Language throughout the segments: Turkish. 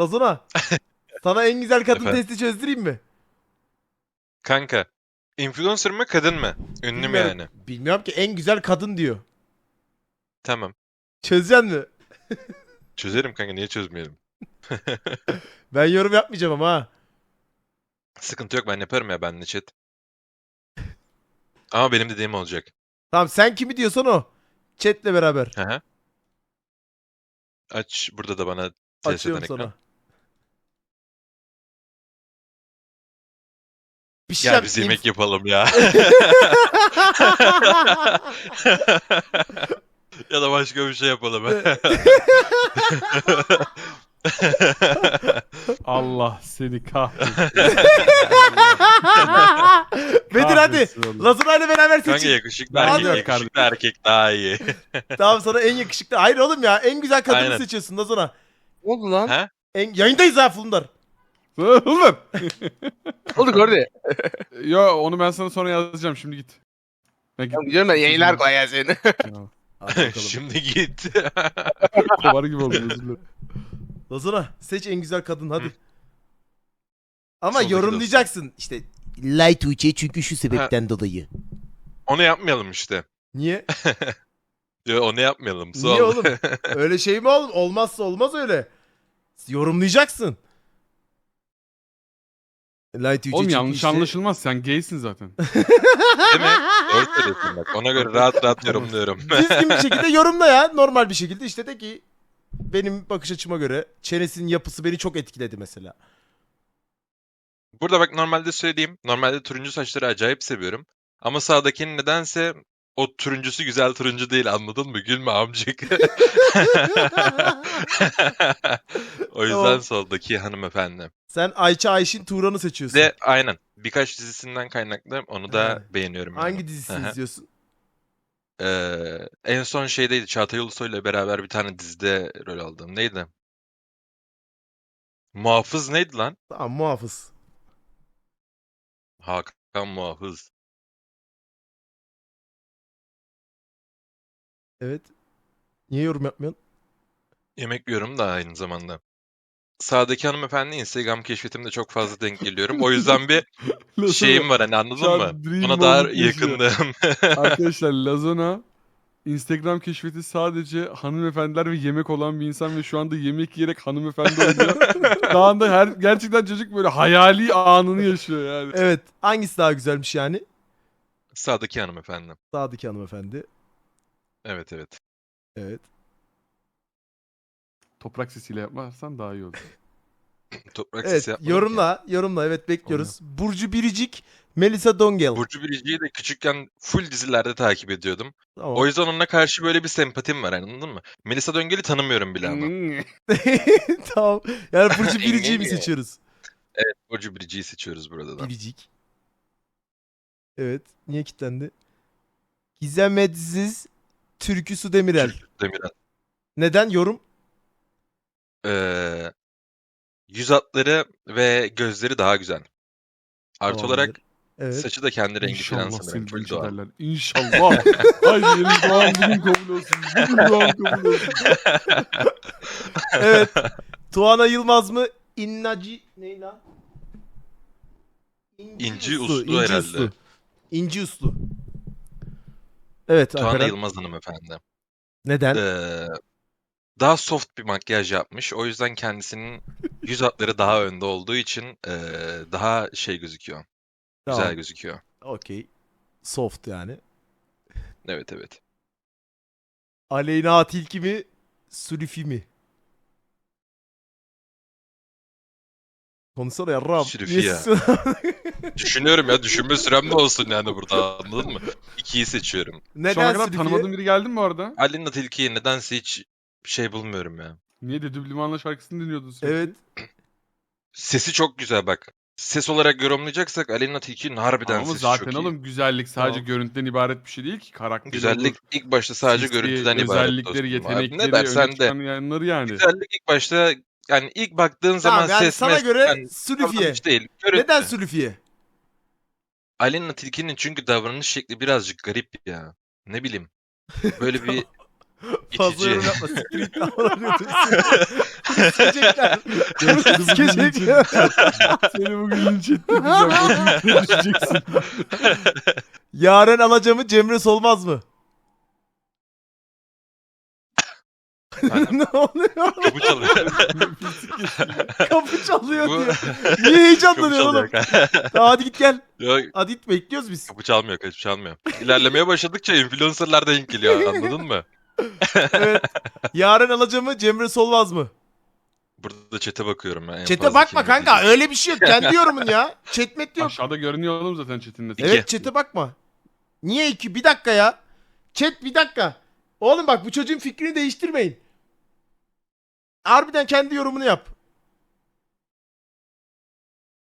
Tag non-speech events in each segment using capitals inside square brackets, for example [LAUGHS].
Lazona. [LAUGHS] Sana en güzel kadın Efendim? testi çözdüreyim mi? Kanka. Influencer mı kadın mı? Ünlü mü Bilmiyorum. yani? Bilmiyorum ki en güzel kadın diyor. Tamam. Çözeceksin mi? [LAUGHS] Çözerim kanka niye çözmeyelim? [LAUGHS] Ben yorum yapmayacağım ama ha. Sıkıntı yok ben yaparım ya benle chat. Ama benim dediğim olacak. Tamam sen kimi diyorsan o. Chat'le beraber. Hı hı. Aç burada da bana Açıyorum eden ekran. sana. Bir şey Gel biz yemek yapalım ya. [LAUGHS] ya da başka bir şey yapalım. [LAUGHS] Allah seni kahretsin. [LAUGHS] Bedir hadi. Kahretsin Allah. Lazona ile beraber Kanka seçin. yakışıklı Hadi. erkek, yakışıklı erkek daha iyi. tamam sana en yakışıklı. Hayır oğlum ya en güzel kadını Aynen. seçiyorsun Lazona. Oldu lan? Ha? En... Yayındayız ha Fulundar. Oğlum. Oldu Gordi? Yo onu ben sana sonra yazacağım şimdi git. Ben git. Tamam gidiyorum ben yayınlar kolay gelsin. Ya. [LAUGHS] Şimdi git. [LAUGHS] Kovar gibi oldum özür dilerim. Lazona seç en güzel kadın hadi. Ama Soldaki yorumlayacaksın. İşte Light Tuğçe çünkü şu sebepten dolayı. Onu yapmayalım işte. Niye? [LAUGHS] Yo, onu yapmayalım. Niye oğlum? Öyle şey mi oğlum? Olmazsa olmaz öyle. Yorumlayacaksın. Light Oğlum çünkü yanlış işte- anlaşılmaz sen gaysin zaten. [LAUGHS] Değil mi? Doğru söylüyorsun bak. Ona göre rahat rahat yorumluyorum. [LAUGHS] Düzgün bir şekilde yorumla ya. Normal bir şekilde işte de ki benim bakış açıma göre çenesinin yapısı beni çok etkiledi mesela. Burada bak normalde söyleyeyim. Normalde turuncu saçları acayip seviyorum. Ama sağdakinin nedense o turuncusu güzel turuncu değil anladın mı? Gülme amcık. [LAUGHS] o yüzden Tamam. soldaki hanımefendi. Sen Ayça Ayşin Turan'ı seçiyorsun. Ve aynen birkaç dizisinden kaynaklı onu da Ha. beğeniyorum. yani. Hangi dizisini Aha. izliyorsun? Ee, en son şeydeydi Çağatay Ulusoy'la beraber bir tane dizide rol aldım. Neydi? Muhafız neydi lan? Tamam muhafız. Hakan Muhafız. Evet. Niye yorum yapmıyorsun? Yemek yiyorum da aynı zamanda. Sağdaki hanımefendi Instagram keşfetimde çok fazla denk geliyorum. O yüzden bir [LAUGHS] şeyim var hani anladın Şu an mı? dream Ona daha moment yaşıyor. yakındım. [LAUGHS] Arkadaşlar Lazona Instagram keşfeti sadece hanımefendiler ve yemek olan bir insan ve şu anda yemek yiyerek hanımefendi oluyor. [LAUGHS] Daha anda her gerçekten çocuk böyle hayali anını yaşıyor yani. Evet. Hangisi daha güzelmiş yani? Sağdaki hanımefendi. Sağdaki hanımefendi. Evet evet. Evet. Toprak sesiyle yaparsan daha iyi olur. [LAUGHS] Toprak Evet. sesi yapmadım. Yorumla. Yorumla. Evet bekliyoruz. Burcu Biricik. Melisa Dongel. Burcu Biricik'i de küçükken full dizilerde takip ediyordum. Tamam. O yüzden onunla karşı böyle bir sempatim var anladın mı? Melisa Döngel'i tanımıyorum bile ama. [LAUGHS] tamam. Yani Burcu [LAUGHS] Biricik'i mi seçiyoruz? Burcu Biricik'i seçiyoruz burada da. Biricik. Evet. Niye kilitlendi? Gizem Edziz Türkü Su Demirel. Demirel. Neden? Yorum? Ee, yüz hatları ve gözleri daha güzel. Artı Tamamdır. olarak Evet. saçı da kendi rengi falan İnşallah sanırım. seni Full linç doğal. ederler. İnşallah. [LAUGHS] Haydi yeni doğan bugün kabul olsun. Bugün doğan kabul olsun. [LAUGHS] evet. Tuana Yılmaz mı? İnnaci ne lan? İnci Uslu herhalde. Uslu. İnci Uslu. Evet Tuana Alperen. Yılmaz hanımefendi. Neden? Ee, daha soft bir makyaj yapmış. O yüzden kendisinin [LAUGHS] yüz hatları daha önde olduğu için ee, daha şey gözüküyor. Güzel Tamam. gözüküyor. Okey. Soft yani. Evet evet. Aleyna Tilki mi? Sülüfi mi? Konuşsana yarrağım. Sülüfi ya. [LAUGHS] Düşünüyorum ya düşünme sürem de olsun yani burada anladın mı? İkiyi seçiyorum. Şu ana Neden kadar tanımadığın biri geldi mi bu arada? Alina Tilki'yi nedense hiç şey bulmuyorum ya. Niye de Düblimanla şarkısını dinliyordun sürekli? Evet. Sesi çok güzel bak. Ses olarak yorumlayacaksak Alina Tilki'nin harbiden Ama sesi zaten çok iyi. oğlum güzellik sadece Tamam. görüntüden ibaret bir şey değil ki. Karakteri Güzellik olur, ilk başta sadece sesi, görüntüden ibaret Özellikleri, dostum abi. yetenekleri, Ne dersen öne de. çıkan yanları yani. Güzellik ilk başta yani ilk baktığın zaman Tamam yani ses sana mes- göre yani Sülüfiye. davranış değil. Görüntü. Neden Sülüfiye? Alina Tilki'nin çünkü davranış şekli birazcık garip ya. Ne bileyim. Böyle bir [LAUGHS] Fazla İtici. yorum yapma. Siktir git lan. Sikecekler. Seni bugün Sikecekler. Seni bugün linç ettireceğim. Düşeceksin. Yaren alacağımı Cemre solmaz mı? [LAUGHS] ne oluyor? Kapı çalıyor. [LAUGHS] Kapı çalıyor Bu- diyor. [LAUGHS] Niye Kapı heyecanlanıyorsun oğlum? hadi git gel. Yok Hadi git bekliyoruz biz. kapı çalmıyor kapı çalmıyor. İlerlemeye başladıkça influencerlar da denk geliyor anladın mı? Evet. Yaren alacağımı Cemre solmaz mı? Burada chat'e bakıyorum ben. en Çete fazla bakma kim kanka izleyecek. öyle bir şey yok. Kendi yorumun ya. Chat met yok. Aşağıda görünüyor oğlum zaten chatinde. İki. Evet çete bakma. Niye iki? Bir dakika ya. Chat bir dakika. Oğlum bak bu çocuğun fikrini değiştirmeyin. Harbiden kendi yorumunu yap.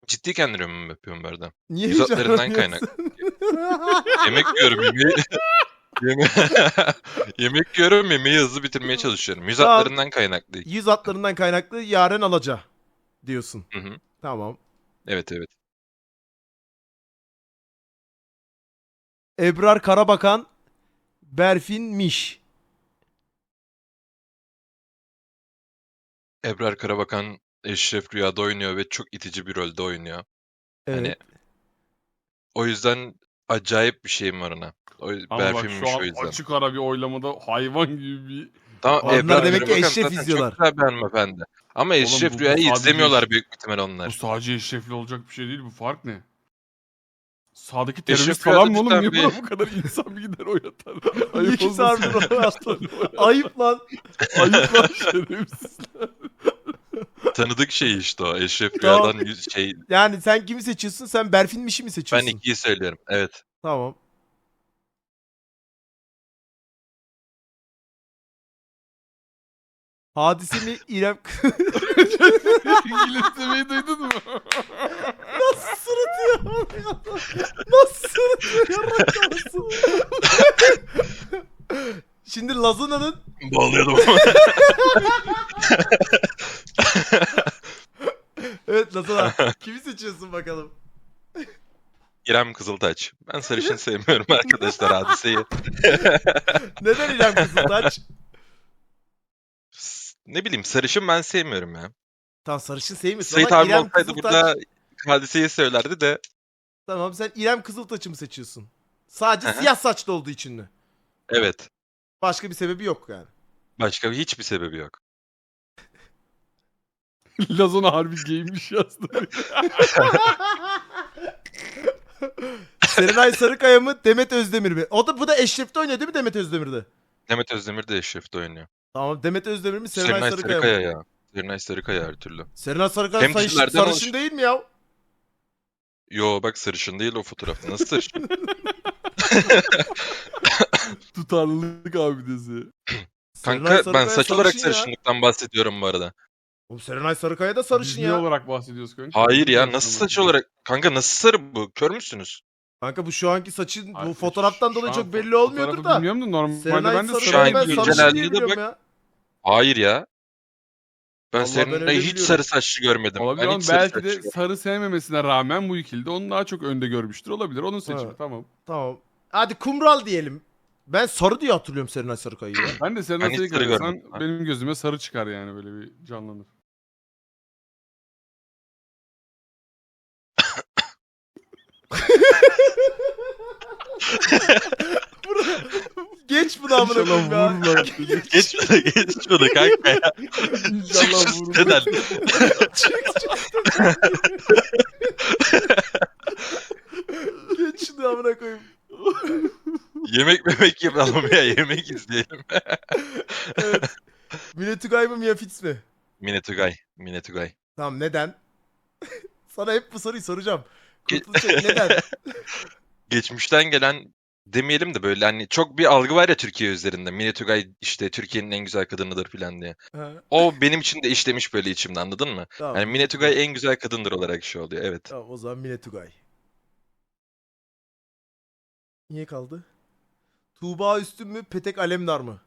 Ciddi kendi yorumumu yapıyorum bu arada. Niye Yüz hatlarından heyecanlanıyorsun? [LAUGHS] Yemek yiyorum yemeği. [LAUGHS] Yeme [LAUGHS] Yemek yiyorum yemeği hızlı bitirmeye çalışıyorum. Yüz Tamam. hatlarından kaynaklı. Yüz hatlarından kaynaklı Yaren alaca diyorsun. Hı hı. Tamam. Evet evet. Ebrar Karabakan Berfin Miş. Ebrar Karabakan Eşref Rüya'da oynuyor ve çok itici bir rolde oynuyor. Evet. Hani o yüzden acayip bir şeyim var ona. O Ama bak Berfin'miş şu o an yüzden. açık ara bir oylamada hayvan gibi bir... Tamam, Onlar Ebrar demek ki Eşref izliyorlar. Çok güzel bir hanımefendi. Ama Eşref bu- bu Rüya'yı izlemiyorlar büyük ihtimal Bu onlar. sadece eşrefli olacak bir şey değil. Bu fark ne? Sağdaki terörist falan mı oğlum? cidden Niye buna bu kadar insan [LAUGHS] bir gider oyatar? İyi ki olmasın. sardı Ayıp lan. Ayıp lan şerefsiz. Tanıdık şey işte o. Eşref Tamam. Rüya'dan yüz şey. Yani sen kimi seçiyorsun? Sen Berfin Miş'i mi Ben seçiyorsun? ikiyi söylüyorum. Evet. Tamam. Hadise mi İrem [LAUGHS] [LAUGHS] İngilizcemeyi duydun mu? Nasıl. Şimdi Lazuna'nın Bağlıyordum. Evet Lazuna kimi seçiyorsun bakalım? İrem Kızıltaç. Ben sarışın sevmiyorum arkadaşlar hadiseyi. Neden İrem Kızıltaç? S- Ne bileyim sarışın ben sevmiyorum ya. Tamam sarışın sevmiyorsun Sait ama abi İrem olsaydı Kızıltaç... burada hadiseyi söylerdi de Tamam sen İrem Kızıltaç'ı mı seçiyorsun? Sadece hı. siyah saçlı olduğu için mi? evet. Başka bir sebebi yok yani. Başka hiçbir sebebi yok. [LAUGHS] Lazona harbi giymiş yazdı. [LAUGHS] Serenay Sarıkaya mı Demet Özdemir mi? O da bu da Eşref'te oynuyor değil mi Demet Özdemir'de? Demet Özdemir de Eşref'te oynuyor. Tamam Demet Özdemir mi Serenay, Serenay Sarıkaya, Sarıkaya mı? ya. Serenay Sarıkaya her türlü. Serenay Sarıkaya Hem sarışın, oluşuyor. değil mi ya? Yo bak sarışın değil o fotoğrafta. Nasıl sarışın? [LAUGHS] Tutarlılık abidesi. [CLEARS THROAT] Serenay Kanka ben Sarıkaya saç olarak sarışın ya. sarışınlıktan bahsediyorum bu arada. Oğlum Serenay Sarıkaya da sarışın Biz ya. olarak bahsediyoruz kanka? Hayır ya nasıl saç olarak? Kanka nasıl sarı bu? Kör müsünüz? Kanka bu şu anki saçın Ay, bu fotoğraftan şu dolayı an çok belli olmuyordur fotoğrafı da. Bilmiyorum da normalde Serenay ben de Sarıkaya ben sarı güncel sarışın diye biliyorum bak- ya. Hayır ya. Ben Vallahi ben öyle Serenay'ı hiç biliyorum. sarı saçlı görmedim. Olabilir ben ama hiç sarı belki saçlı de görmedim. sarı sevmemesine rağmen bu ikili de onu daha çok önde görmüştür. Olabilir. Onun seçimi Ha. tamam. Tamam. Hadi kumral diyelim. Ben sarı diye hatırlıyorum Serenay Sarıkaya'yı ya. [CLEARS THROAT] Ben de Ben Serenay hiç Sarıkaya sarı görsen görmedim. Benim gözüme sarı çıkar yani böyle bir canlanır. [LAUGHS] [LAUGHS] [LAUGHS] Geç bunu amına koyayım ya. İnşallah. Geç bunu geç bunu kanka ya. İnşallah Çık şu vururlar. siteden. Çık çık. Geç şunu amına koyayım. Yemek memek yapalım ya yemek izleyelim. Evet. Mine Tugay mı Mia Fitz mi? Mine Tugay. Mine Tugay. Tamam neden? [LAUGHS] Sana hep bu soruyu soracağım. Ge- Kurtuluş neden? [LAUGHS] Geçmişten gelen demeyelim de böyle hani çok bir algı var ya Türkiye üzerinde. Mine Tugay işte Türkiye'nin en güzel kadınıdır falan diye. O benim için de işlemiş böyle içimde anladın mı? tamam. Yani Mine Tugay en güzel kadındır olarak şey oluyor evet. Tamam o zaman Mine Tugay. Niye kaldı? Tuğba Üstün mü Petek Alemdar mı?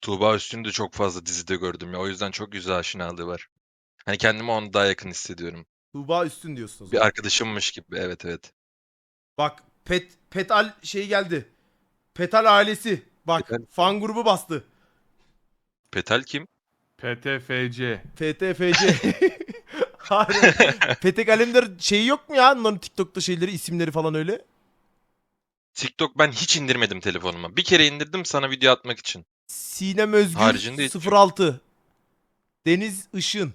Tuğba Üstün'ü de çok fazla dizide gördüm ya. O yüzden çok güzel aşinalığı var. Hani kendimi ona daha yakın hissediyorum. Tuğba Üstün diyorsunuz. Bir arkadaşımmış gibi. Evet evet. Bak Pet Petal şey geldi. Petal ailesi bak Petal. fan grubu bastı. Petal kim? PTFC. [LAUGHS] Hayır. Petek Alemdar şeyi yok mu ya? Onların TikTok'ta şeyleri, isimleri falan öyle. TikTok ben hiç indirmedim telefonuma. Bir kere indirdim sana video atmak için. Sinem Özgür Haricinde hiç yok. 06. Deniz Işın.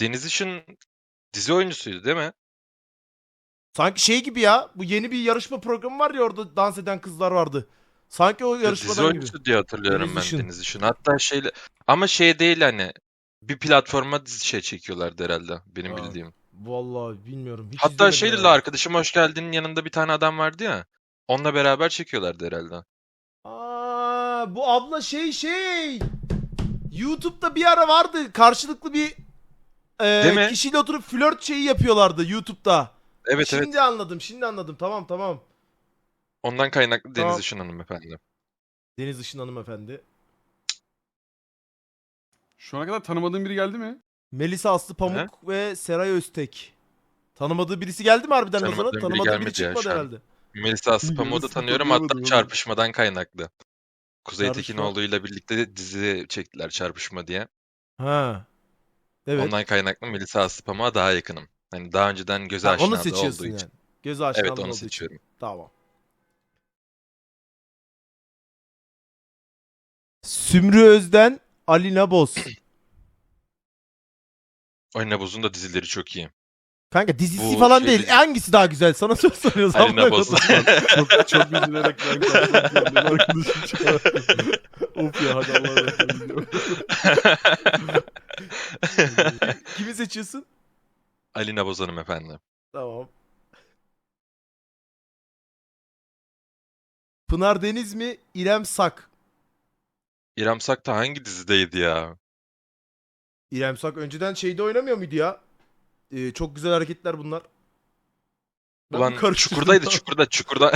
Deniz Işın dizi oyuncusuydu değil mi? Sanki şey gibi ya. Bu yeni bir yarışma programı var ya orada dans eden kızlar vardı. Sanki o dizi yarışmadan gibi. oyuncusu diye hatırlıyorum Deniz ben Işın. Deniz Işın. Hatta şeyle ama şey değil hani bir platforma dizi şey çekiyorlardı herhalde benim Ha, bildiğim. Vallahi bilmiyorum. Hiç Hatta izlemedim şeyle arkadaşım hoş geldinin yanında bir tane adam vardı ya. Onunla beraber çekiyorlardı herhalde. Aa, bu abla şey şey. YouTube'da bir ara vardı. Karşılıklı bir e, Değil mi? kişiyle oturup flört şeyi yapıyorlardı YouTube'da. Evet şimdi evet. anladım. Şimdi anladım. Tamam tamam. Ondan kaynaklı Deniz Tamam. Işın hanımefendi. Deniz Işın hanımefendi. Şu ana kadar tanımadığın biri geldi mi? Melisa Aslı Pamuk ve Seray Öztek. Tanımadığı birisi geldi mi harbiden? Tanımadığım biri Tanımadığı biri gelmedi ya çıkmadı şu an. herhalde. Melisa Spam'ı da tanıyorum hatta çarpışmadan kaynaklı. Kuzey Çarpışma. Tekinoğlu'yla birlikte de dizi çektiler çarpışma diye. Ha. Evet. Ondan kaynaklı Melisa Spam'a daha yakınım. Hani daha önceden göze Ha, onu da seçiyorsun olduğu yani. için. Göz aşinalı Evet onu olduğu için. seçiyorum. Tamam. Sümrü Özden, Alina Boz. Ay Naboz'un da dizileri çok iyi. Kanka dizisi Bu falan şey değil. Hangisi daha güzel? Sana [LAUGHS] soru soruyoruz. Ali amına koyayım. çok, çok üzülerek ben kalktım. Benim arkadaşım çıkarttı. of ya hadi Allah'a emanet olun. Kimi seçiyorsun? Ali Naboz hanımefendi. Tamam. Pınar Deniz mi? İrem Sak. İrem Sak da hangi dizideydi ya? İrem Sak önceden şeyde oynamıyor muydu ya? Ee, çok güzel hareketler bunlar. Ben Ulan Çukur'daydı? Çukur'da Çukur'da.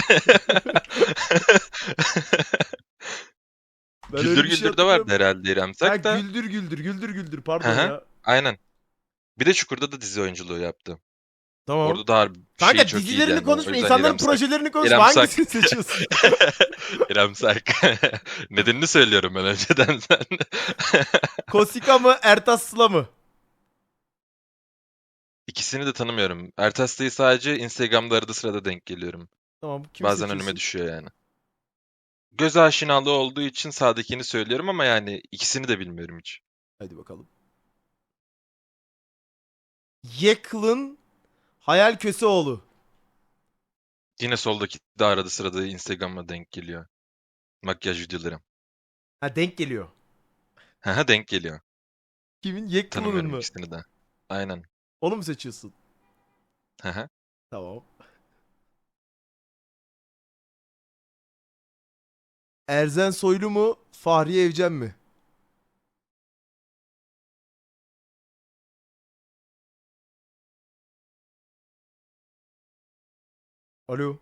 Güldür şey Güldür'de vardı hatırlamıyorum. herhalde İrem Sak da. güldür güldür güldür güldür pardon Hı hı. ya. Aynen. Bir de Çukur'da da dizi oyunculuğu yaptı. Tamam. Orada da harbi Kanka şey çok iyiydi dizilerini yani. O konuşma, yüzden insanların İrem Sak- projelerini konuşma. İrem Sak. Hangisini seçiyorsun? [LAUGHS] İrem Sak. [LAUGHS] Nedenini söylüyorum ben önceden [LAUGHS] sen. Kosika mı, Ertas Sıla mı? İkisini de tanımıyorum. Ertas'tayı sadece Instagram'da arada sırada denk geliyorum. Tamam, kimi Bazen seçiyorsun? önüme düşüyor yani. Göz aşinalığı olduğu için sağdakini söylüyorum ama yani ikisini de bilmiyorum hiç. Hadi bakalım. Yeklin Hayal Köseoğlu. Yine soldaki de arada sırada Instagram'a denk geliyor. Makyaj videoları. Ha denk geliyor. Haha denk geliyor. Kimin? Yeklin'in Tanımıyorum mı? ikisini de. Aynen. Onu mu seçiyorsun? Haha. Tamam. Erzen Soylu mu? Fahriye Evcen mi? Alo.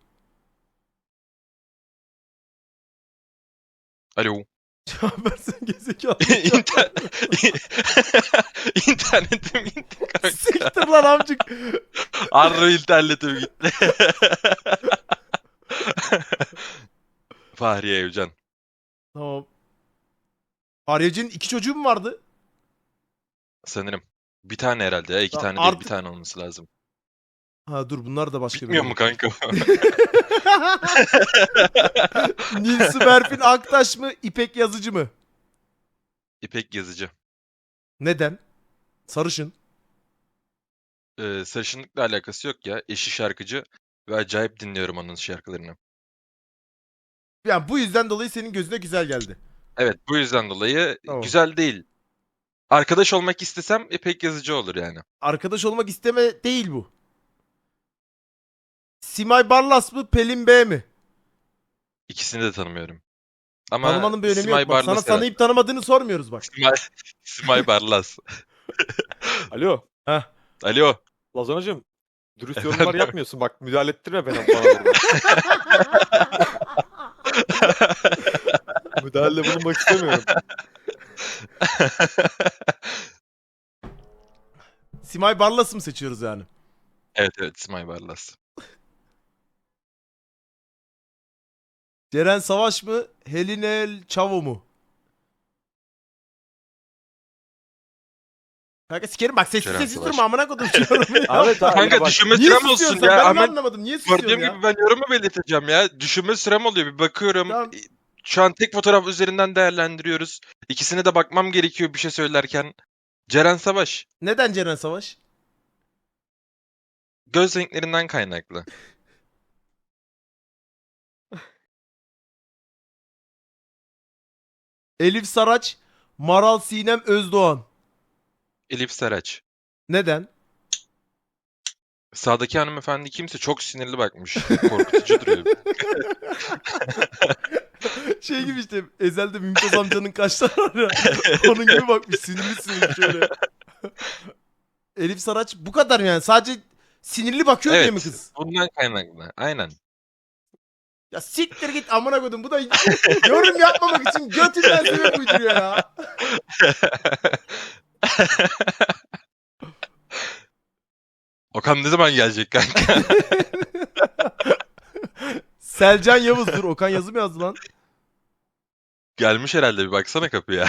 Alo. [LAUGHS] Versen gezekalı. [LAUGHS] İnter... [LAUGHS] İnternetim gitti kanka. Siktir lan amcık. Harbi internetim gitti. Fahriye Evcan. Tamam. Fahriye Evcen'in iki çocuğu mu vardı? Sanırım. Bir tane herhalde ya. iki Ya tane değil bir tane olması lazım. Ha dur bunlar da başka Bitmiyor biri. mu kanka? [LAUGHS] Nilsu Berfin Aktaş mı? İpek Yazıcı mı? İpek Yazıcı. Neden? Sarışın. Ee, sarışınlıkla alakası yok ya. Eşi şarkıcı ve acayip dinliyorum onun şarkılarını. Yani bu yüzden dolayı senin gözüne güzel geldi. Evet bu yüzden dolayı Tamam. güzel değil. Arkadaş olmak istesem İpek Yazıcı olur yani. Arkadaş olmak isteme değil bu. Simay Barlas mı? Pelin B mi? İkisini de tanımıyorum. Ama Tanımanın bir önemi Simay yok. Bak, sana Barlas'ı- tanıyıp tanımadığını sormuyoruz bak. Simay, Simay Barlas. [LAUGHS] Alo. Heh. Alo. Lazanacığım. Dürüst Efendim? yorumlar yapmıyorsun. Bak müdahale ettirme bana. bana [LAUGHS] burada. Müdahalede bulunmak istemiyorum. Simay Barlas'ı mı seçiyoruz yani? evet evet Simay Barlas. Ceren Savaş mı? Helinel Çavo mu? Kanka sikerim bak sessiz Ceren sessiz Savaş. durma amına kodum ya. Ahmet abi Kanka bak, düşünme Niye sürem susuyorsun olsun sen? ya. Ben onu Hemen anlamadım. Niye susuyorsun gördüğüm ya? gibi ben yorumu belirteceğim ya. Düşünme sürem oluyor. Bir bakıyorum. Tamam. Şu an tek fotoğraf üzerinden değerlendiriyoruz. İkisine de bakmam gerekiyor bir şey söylerken. Ceren Savaş. Neden Ceren Savaş? Göz renklerinden kaynaklı. Elif Saraç, Maral Sinem Özdoğan. Elif Saraç. Neden? Sağdaki hanımefendi kimse çok sinirli bakmış. Korkutucu duruyor. [LAUGHS] şey gibi işte Ezel'de Mümtaz amcanın kaşları var ya. Onun gibi bakmış sinirli sinirli şöyle. Elif Saraç bu kadar yani sadece sinirli bakıyor diye mi evet. kız? Bundan kaynaklı. Aynen. Ya siktir git amına koydum bu da yorum yapmamak için götünden sebep uyduruyor ya. [LAUGHS] Okan ne zaman gelecek kanka? [LAUGHS] Selcan Yavuz dur Okan yazı mı yazdı lan? Gelmiş herhalde bir baksana kapıya.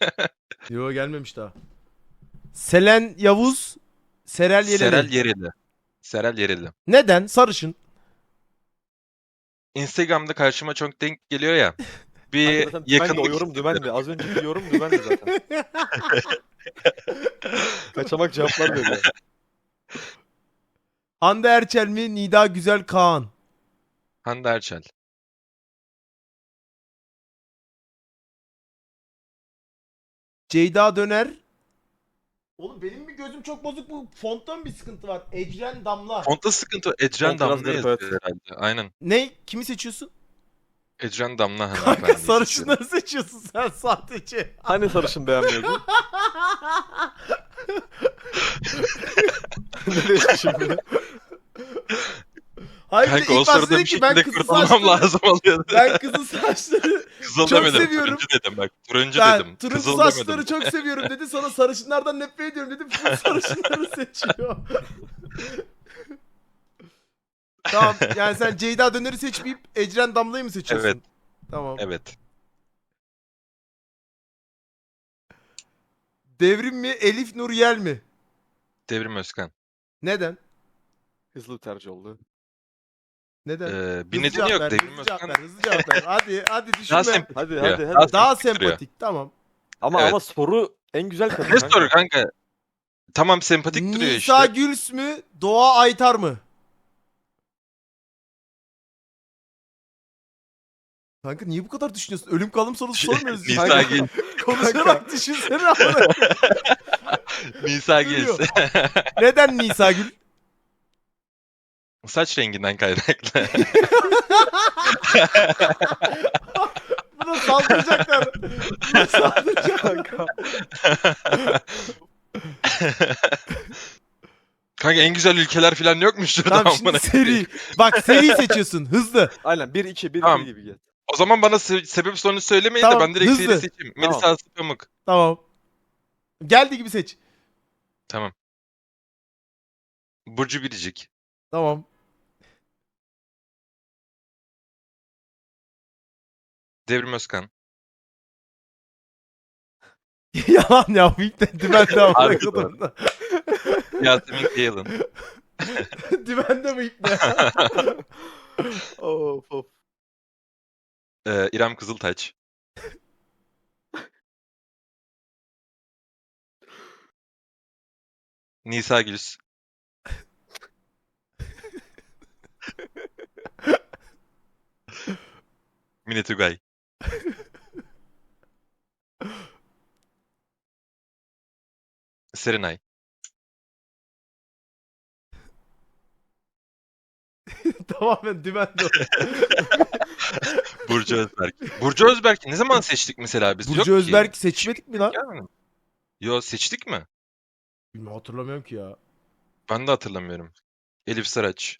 [LAUGHS] Yo gelmemiş daha. Selen Yavuz, Serel Yeleli. Serel Yereli. Serel Yereli. Neden? Sarışın. Instagram'da karşıma çok denk geliyor ya. [LAUGHS] Bir Zaten dümen de o yorum dümendi. Az önceki yorum dümendi zaten. [LAUGHS] Kaçamak cevaplar veriyor. Hande Erçel mi? Nida Güzel Kaan. Hande Erçel. Ceyda Döner. Oğlum benim mi gözüm çok bozuk bu fonttan bir sıkıntı var. Ecren Damla. Fontta sıkıntı. Ecren Font biraz Damla garip, yazıyor herhalde. Aynen. Ne? Kimi seçiyorsun? Ecren Damla [LAUGHS] Kanka hanımefendi. sarışınları seçiyorsun sen sadece. Hani sarışın beğenmiyordun? [LAUGHS] Nereye şimdi? [LAUGHS] Hayır Kanka ilk o sırada dedi ki ben şekilde kızıl saçları, lazım oluyordu. ben kızıl saçları, [LAUGHS] Kızıl çok demedim. seviyorum. Turuncu dedim bak. Turuncu ben dedim. turuncu Kızıl saçları demedim. çok [LAUGHS] seviyorum dedi. Sonra sarışınlardan nefret ediyorum dedi. Full sarışınları [LAUGHS] seçiyor. tamam yani sen Ceyda Döner'i seçmeyip Ecren Damla'yı mı seçiyorsun? Evet. Tamam. Evet. Devrim mi Elif Nur Yel mi? Devrim Özkan. Neden? Hızlı bir tercih oldu. Neden? Ee, bir Hızlı nedeni yok. ver, Devrim hızlı cevap Özkan ver, hızlı cevap ver. Hadi hadi daha düşünme. sempatik Hadi hadi hadi. Daha Daha sempatik sempatik tamam. Ama Evet. ama soru en güzel kadın. Ne kanka. soru kanka? Tamam sempatik duruyor Nisa işte. Güls mü? Doğa Aytar mı? Kanka niye bu kadar düşünüyorsun? Ölüm kalım sorusu sormuyoruz. Nisa [LAUGHS] Kanka. Gil. Konuşarak düşünsene amına. [LAUGHS] Nisa. Gil. Neden Nisa Gül? Saç renginden kaynaklı. [LAUGHS] [LAUGHS] Buna saldıracaklar. Buna saldıracaklar. Kanka. Kanka en güzel ülkeler falan yokmuş şurada Tamam şimdi amına seri. Bak seri seçiyorsun. Hızlı. Aynen 1 2 1 Tamam. 2 gibi gel. O zaman bana se- sebep sonuç söylemeyin Tamam, de ben direkt hızlı. seri seçeyim. Tamam. Melisa Aslı Pamuk. Tamam. Geldi gibi seç. Tamam. Burcu Biricik. Tamam. Devrim Özkan. [LAUGHS] [LAUGHS] Yalan ya de dümende amına Harbiden. kodum. Yasemin Kayalın. Dümende ilk de. [LAUGHS] Of of. Ee, İrem Kızıltaç. Nisa Güls. Mine Tugay. Serenay. [LAUGHS] Tamamen dümende. o. [LAUGHS] Burcu Özberk. Burcu Özberk'i ne zaman seçtik mesela biz? Yok Burcu ki. Özberk seçmedik mi lan? Mi? Yo seçtik mi? Bilmiyorum hatırlamıyorum ki ya. Ben de hatırlamıyorum. Elif Saraç.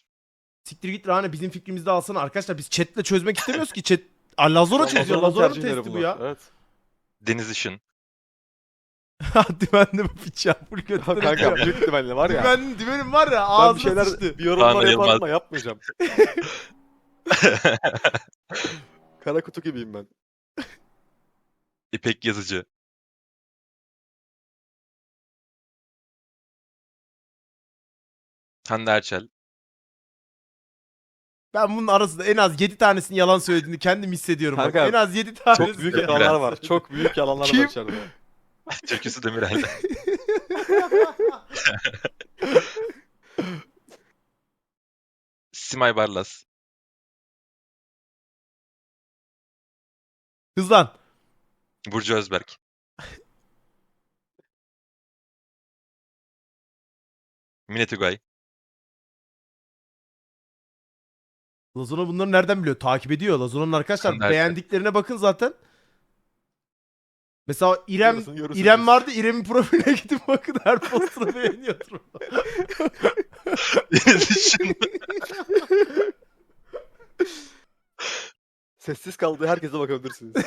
Siktir git Rane bizim fikrimizde alsana. Arkadaşlar biz chatle çözmek istemiyoruz ki. Chat Aa. Lazona'nın Lazora'nın tercihleri testi bu ya. Evet. Deniz Işın. Dümende bu piç ya. Full götüne Kanka büyük dümenli var ya. Dümen, dümenim var ya ben bir ağzına şeyler sıçtı. bir yorumlar yaparım ama yapmayacağım. [LAUGHS] Kara kutu gibiyim ben. İpek Yazıcı. Hande Erçel. Ben bunun arasında en az 7 tanesini yalan söylediğini kendim hissediyorum. Bak. Kanka, En az 7 tanesi. Çok büyük yalanlar var. [LAUGHS] Çok büyük yalanlar Kim? var içeride. Türküsü Demirel. [LAUGHS] Simay Barlas. Hızlan. Burcu Özberk. [LAUGHS] Mine Tugay. Lazona bunları nereden biliyor? Takip ediyor. Lazona'nın arkadaşlar Nereden? beğendiklerine bakın zaten. Mesela İrem Yarısını görürsünüz. İrem vardı. İrem'in profiline gidip bakın her postunu [LAUGHS] beğeniyordur. Düşün. Sessiz kaldığı herkese bakabilirsiniz. [LAUGHS]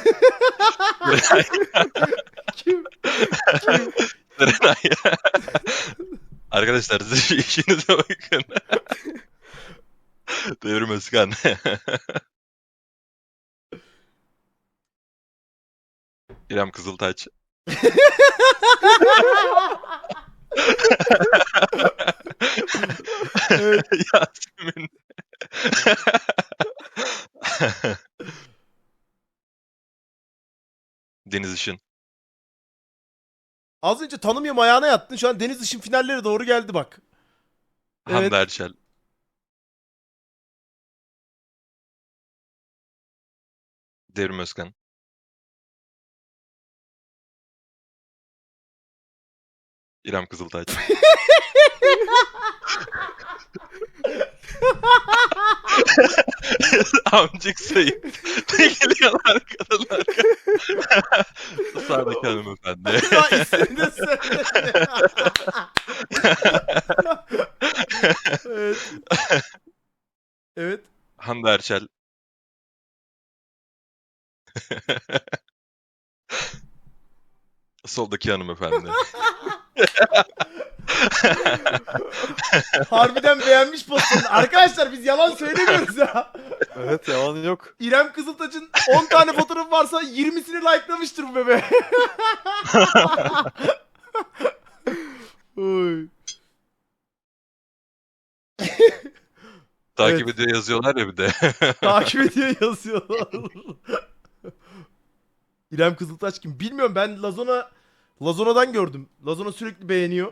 Kim? Arkadaşlar siz işinize bakın. Devrim Özkan. [LAUGHS] İrem Kızıltaç. [LAUGHS] Evet. Yasemin. Deniz Işın. Az önce tanımıyorum ayağına yattın. Şu an Deniz Işın finalleri doğru geldi bak. Evet. Hande Erçel. Devrim Özkan. İrem Kızıltaç. [LAUGHS] Amcık sayın. Ne geliyorlar kadınlar? Sağdaki hanımefendi. Daha [LAUGHS] ismini de söyledi. [LAUGHS] evet. Evet. Hande Erçel. [LAUGHS] Soldaki hanımefendi. [LAUGHS] Harbiden beğenmiş postunu. Arkadaşlar biz yalan söylemiyoruz ya. evet yalan yok. İrem Kızıltaç'ın 10 tane fotoğrafı varsa 20'sini likelamıştır bu bebe. Oy. Takip Evet. ediyor yazıyorlar ya bir de. Takip ediyor yazıyorlar. [LAUGHS] İrem Kızıltaç kim? Bilmiyorum ben Lazona Lazona'dan gördüm. Lazona sürekli beğeniyor.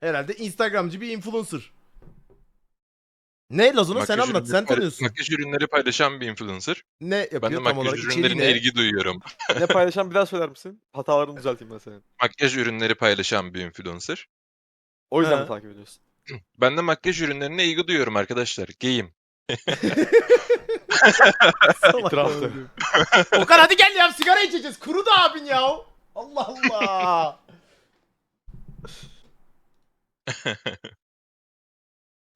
Herhalde Instagramcı bir influencer. Ne Lazona sen Makyaj anlat ürünleri sen payla- tanıyorsun. Makyaj ürünleri paylaşan bir influencer. Ne yapıyor Ben de tam makyaj içeriği ürünlerine ne? ilgi duyuyorum. [LAUGHS] Ne paylaşan bir daha söyler misin? Hatalarını düzelteyim ben senin. Makyaj ürünleri paylaşan bir influencer. O yüzden Ha. mi takip ediyorsun? Ben de makyaj ürünlerine ilgi duyuyorum arkadaşlar. Geyim. [LAUGHS] [LAUGHS] Salak İtiraftı. oğlum. [LAUGHS] Okan hadi gel ya sigara içeceğiz. Kuru da abin ya. Allah Allah.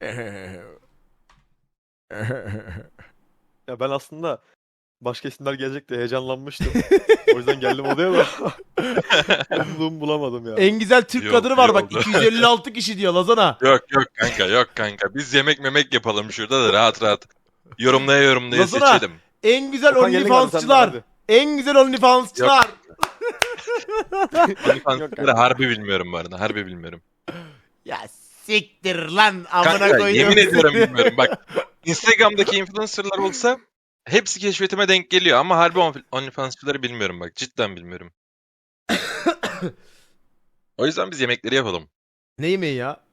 [LAUGHS] Ya ben aslında başka isimler gelecek diye heyecanlanmıştım. o yüzden geldim odaya da. Umduğumu bulamadım ya. en güzel Türk Yok, kadını var iyi bak. oldu. 256 kişi diyor Lazana. Yok yok kanka yok kanka. Biz yemek memek yapalım şurada da rahat rahat. Yorumlaya yorumlaya Lazana, seçelim. En güzel Okan de OnlyFans'çılar. En güzel OnlyFans'çılar. [LAUGHS] OnlyFans'ları harbi bilmiyorum bu arada. Harbi bilmiyorum. Ya siktir lan amına Kanka koyduğum. yemin ediyorum [LAUGHS] bilmiyorum. Bak Instagram'daki influencerlar olsa hepsi keşfetime denk geliyor ama harbi on- OnlyFans'çıları bilmiyorum bak. Cidden bilmiyorum. [COUGHS] o yüzden biz yemekleri yapalım. Ne yemeği ya?